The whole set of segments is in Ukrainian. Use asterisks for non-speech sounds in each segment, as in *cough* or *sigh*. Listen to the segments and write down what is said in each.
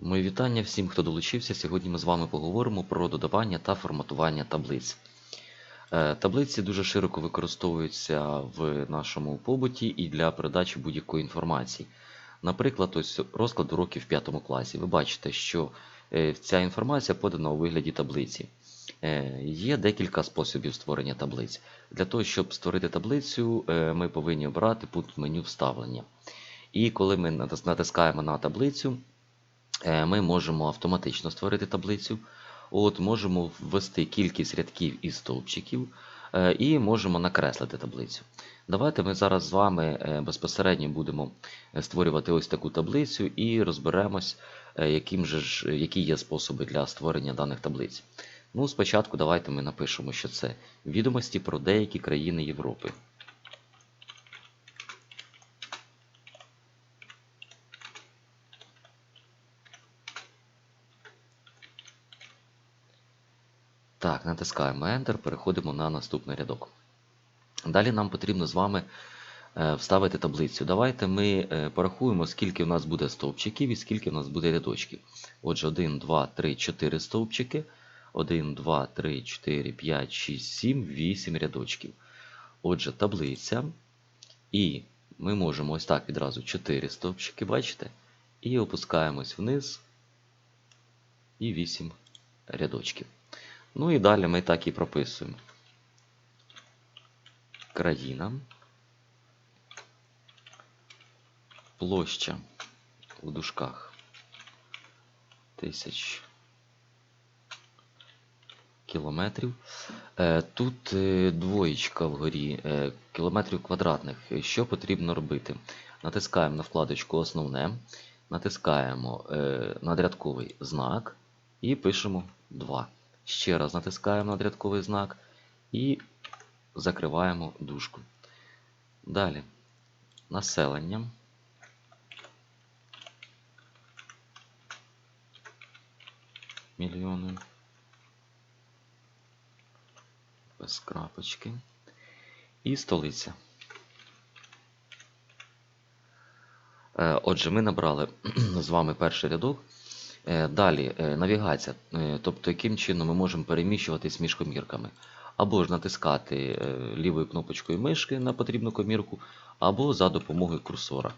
Мої вітання всім, хто долучився. Сьогодні ми з вами поговоримо про додавання та форматування таблиць. Е, Таблиці дуже широко використовуються в нашому побуті і для передачі будь-якої інформації. Наприклад, ось розклад уроків в 5 класі. Ви бачите, що е, ця інформація подана у вигляді таблиці. Е, Є декілька способів створення таблиць. Для того, щоб створити таблицю, ми повинні обрати пункт меню вставлення. І коли ми натискаємо на таблицю, ми можемо автоматично створити таблицю. От, можемо ввести кількість рядків і стовпчиків е, і можемо накреслити таблицю. Давайте ми зараз з вами е, безпосередньо будемо е, створювати ось таку таблицю і розберемось, е, яким же ж, які є способи для створення даних таблиць. Ну, спочатку давайте ми напишемо, що це відомості про деякі країни Європи. Так, натискаємо Enter, переходимо на наступний рядок. Далі нам потрібно з вами е, вставити таблицю. Давайте ми е, порахуємо, скільки в нас буде стовпчиків і скільки в нас буде рядочків. Отже, 1, 2, 3, 4 стовпчики. 1, 2, 3, 4, 5, 6, 7, 8 рядочків. Отже, таблиця. І ми можемо ось так відразу 4 стовпчики, бачите? І опускаємось вниз. І 8 рядочків. Ну і далі ми так і прописуємо. Країна. Площа у дужках тисяч кілометрів. Е, Тут е, двоєчка вгорі е, кілометрів квадратних. Що потрібно робити? Натискаємо на вкладочку Основне, натискаємо надрядковий знак і пишемо 2. Ще раз натискаємо надрядковий знак і закриваємо дужку. Далі населення. Мільйони. Без крапочки. І столиця. Е, Отже, ми набрали *clears throat* з вами перший рядок. Е, Далі е, навігація, е, тобто яким чином ми можемо переміщуватись між комірками. Або ж натискати лівою кнопочкою мишки на потрібну комірку, або за допомогою курсора.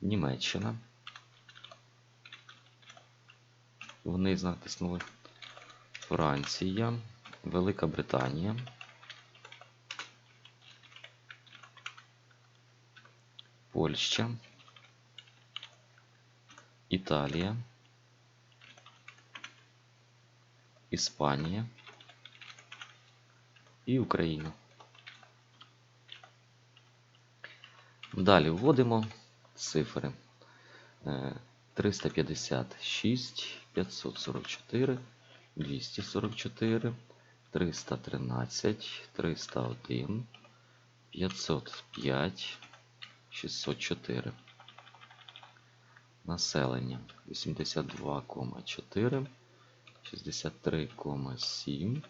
Німеччина. Вниз натиснули. Франція, Велика Британія. Польща. Італія. Іспанія і Україна. Далі вводимо цифри. Е, 356, 544, 244, 313, 301, 505, 604. Населення 82,4, 63,7,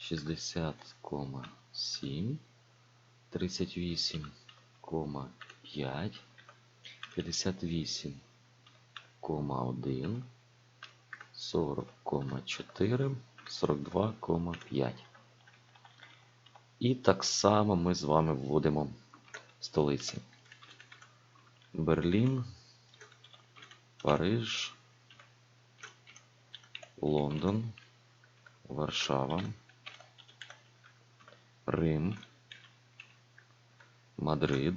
60,7, 38,5, 58,1, 40,4, 42,5. І так само ми з вами вводимо столиці. Берлін, Париж, Лондон, Варшава, Рим, Мадрид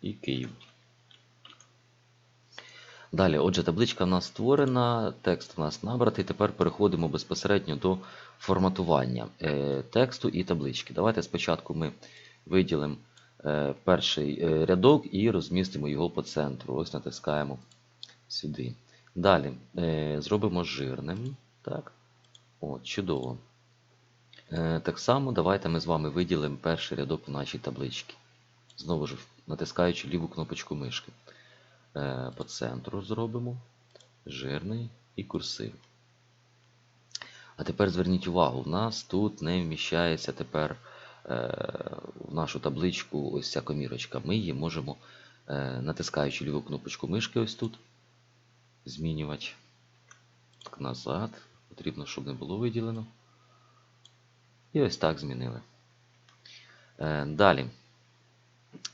і Київ. Далі, отже, табличка в нас створена, текст у нас набратий. Тепер переходимо безпосередньо до форматування е, тексту і таблички. Давайте спочатку ми виділимо е, перший е, рядок і розмістимо його по центру. Ось натискаємо сюди. Далі е, зробимо жирним. Так, От, чудово. Е, так само давайте ми з вами виділимо перший рядок у нашій табличці. Знову ж натискаючи ліву кнопочку мишки. Е, по центру зробимо жирний і курсив. А тепер зверніть увагу, в нас тут не вміщається тепер е, в нашу табличку ось ця комірочка. Ми її можемо е, натискаючи ліву кнопочку мишки ось тут. Змінювач. Назад. Потрібно, щоб не було виділено. І ось так змінили. Е, Далі.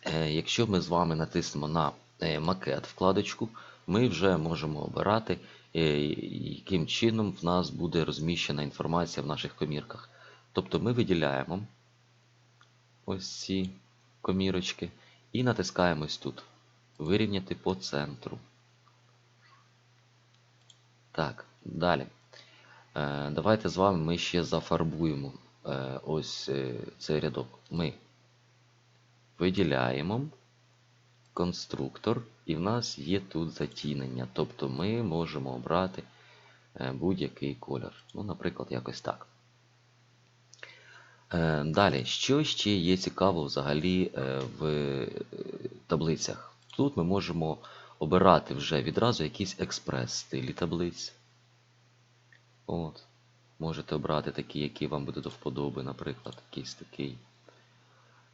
Е, Якщо ми з вами натиснемо на е, макет вкладочку, ми вже можемо обирати, яким чином в нас буде розміщена інформація в наших комірках. Тобто ми виділяємо ось ці комірочки і натискаємо ось тут. Вирівняти по центру. Так, далі. Е, Давайте з вами ми ще зафарбуємо е, ось е, цей рядок. Ми виділяємо конструктор, і в нас є тут затінення. Тобто ми можемо обрати будь-який колір. Ну, наприклад, якось так. Далі, що ще є цікаво взагалі в таблицях? Тут ми можемо обирати вже відразу якісь експрес-стилі таблиць. От. Можете обрати такі, які вам буде до вподоби, наприклад, якийсь такий.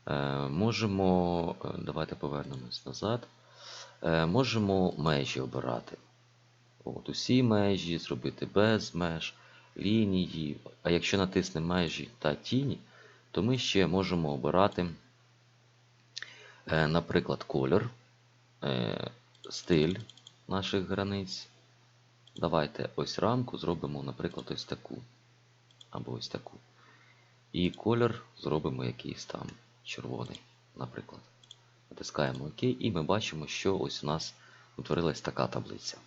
Е, можемо. е, Давайте повернемось назад. Е, можемо межі обирати. От, усі межі, зробити без меж, лінії. А якщо натиснемо межі та тіні, то ми ще можемо обирати, е, наприклад, колір, е, стиль наших границь. Давайте ось рамку зробимо, наприклад, ось таку. Або ось таку. І колір зробимо якийсь там червоний, наприклад. Натискаємо ОК, і ми бачимо, що ось у нас утворилась така таблиця.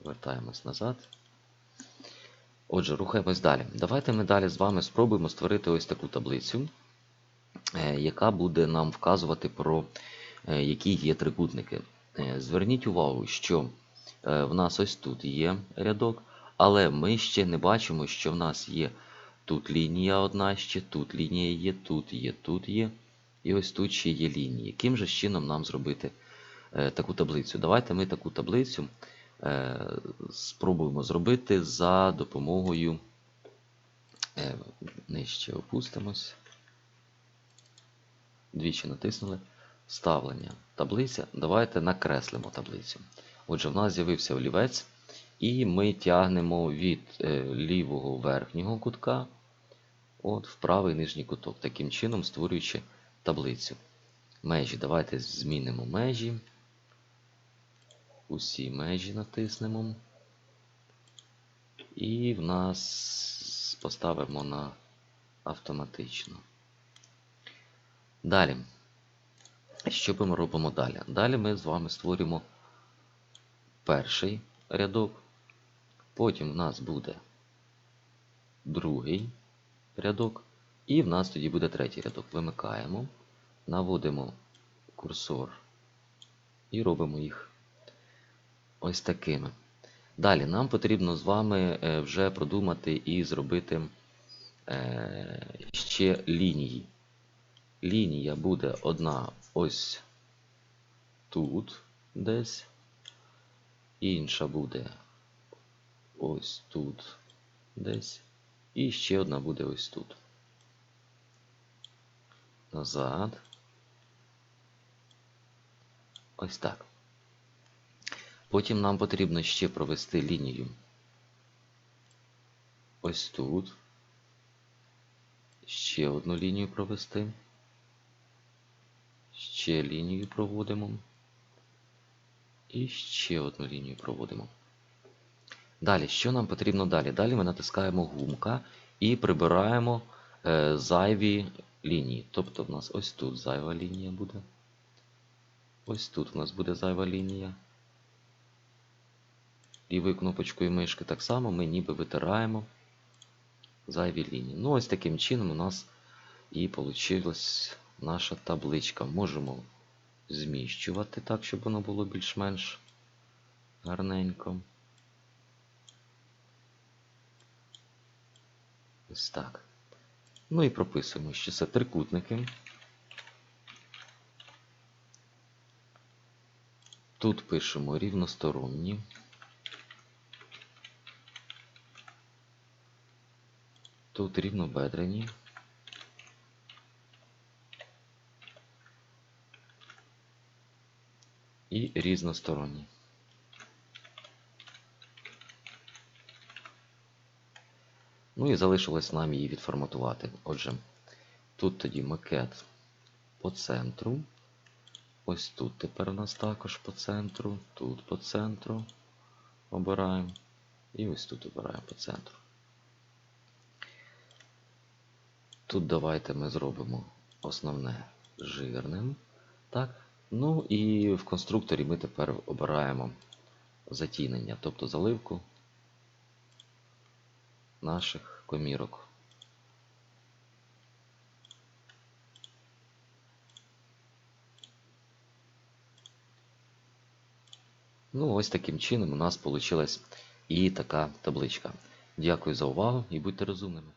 Вертаємось назад. Отже, рухаємось далі. Давайте ми далі з вами спробуємо створити ось таку таблицю, яка буде нам вказувати про е, які є трикутники. Е, Зверніть увагу, що е, в нас ось тут є рядок, але ми ще не бачимо, що в нас є тут лінія одна ще, тут лінія є, тут є, тут є. І ось тут ще є лінії. Яким же чином нам зробити е, таку таблицю? Давайте ми таку таблицю е, спробуємо зробити за допомогою. Е, нижче опустимось. Двічі натиснули. Вставлення таблиця. Давайте накреслимо таблицю. Отже, в нас з'явився олівець, і ми тягнемо від е, лівого верхнього кутка от, в правий нижній куток, таким чином створюючи таблицю. Межі. Давайте змінимо межі. Усі межі натиснемо. І в нас поставимо на автоматично. Далі. Що ми робимо далі? Далі ми з вами створюємо перший рядок. Потім в нас буде другий рядок. І в нас тоді буде третій рядок. Вимикаємо, наводимо курсор і робимо їх ось такими. Далі нам потрібно з вами е, вже продумати і зробити е, ще лінії. Лінія буде одна ось тут десь. Інша буде ось тут десь. І ще одна буде ось тут. Назад. Ось так. Потім нам потрібно ще провести лінію. Ось тут. Ще одну лінію провести. Ще лінію проводимо. І ще одну лінію проводимо. Далі, що нам потрібно далі? Далі ми натискаємо гумка і прибираємо е, зайві лінії. Тобто в нас ось тут зайва лінія буде. Ось тут у нас буде зайва лінія. Лівою кнопочкою мишки так само ми ніби витираємо зайві лінії. Ну, ось таким чином у нас і вийшла наша табличка. Можемо зміщувати так, щоб воно було більш-менш гарненько. Ось так. Ну і прописуємо, що це трикутники. Тут пишемо рівносторонні. Тут рівнобедрені. І різносторонній. Ну і залишилось нам її відформатувати. Отже, тут тоді макет по центру. Ось тут тепер у нас також по центру, тут по центру обираємо. І ось тут обираємо по центру. Тут давайте ми зробимо основне жирним. Так. Ну і в конструкторі ми тепер обираємо затінення, тобто заливку наших комірок. Ну, ось таким чином у нас вийшла і така табличка. Дякую за увагу і будьте розумними.